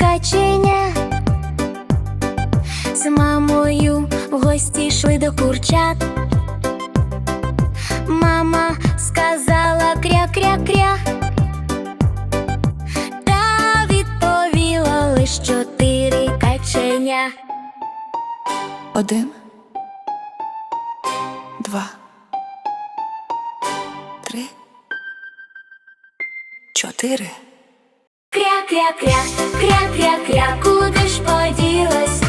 каченя. З мамою в гості йшли до курчат. Мама сказала кря-кря-кря. Та відповіла лиш чотири каченя. Один, два, три, чотири. Кря-кря-кря, кря-кря-кря, куди ж поділась?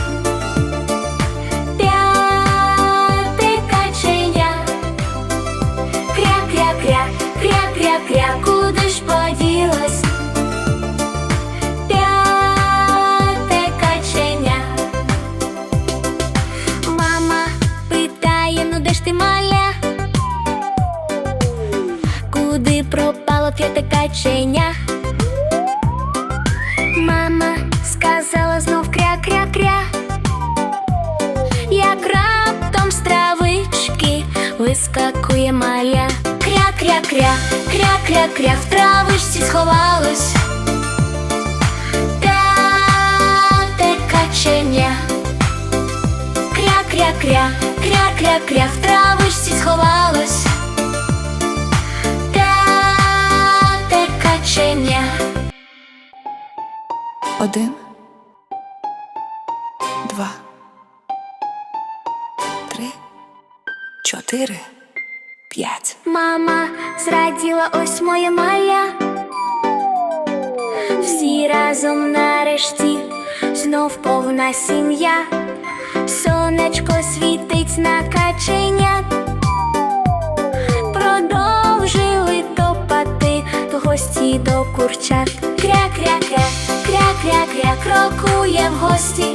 П'яте каченя. Кря-кря-кря, кря-кря-кря, куди ж поділась? П'яте каченя. Мама питає, ну де ж ти маля? Куди пропало п'яте каченя? Вискакує маля. Кря-кря-кря, кря-кря-кря, в травичці сховалось. П'яте каченя. Кря-кря-кря, кря-кря-кря, в травичці сховалось. П'яте каченя. Один, чотири, п'ять. Мама зраділа ось моє маля. Всі разом нарешті знов повна сім'я. Сонечко світить на каченят. Продовжили топати в гості до курчат. Кря-кря-кря, кря-кря-кря, крокує в гості.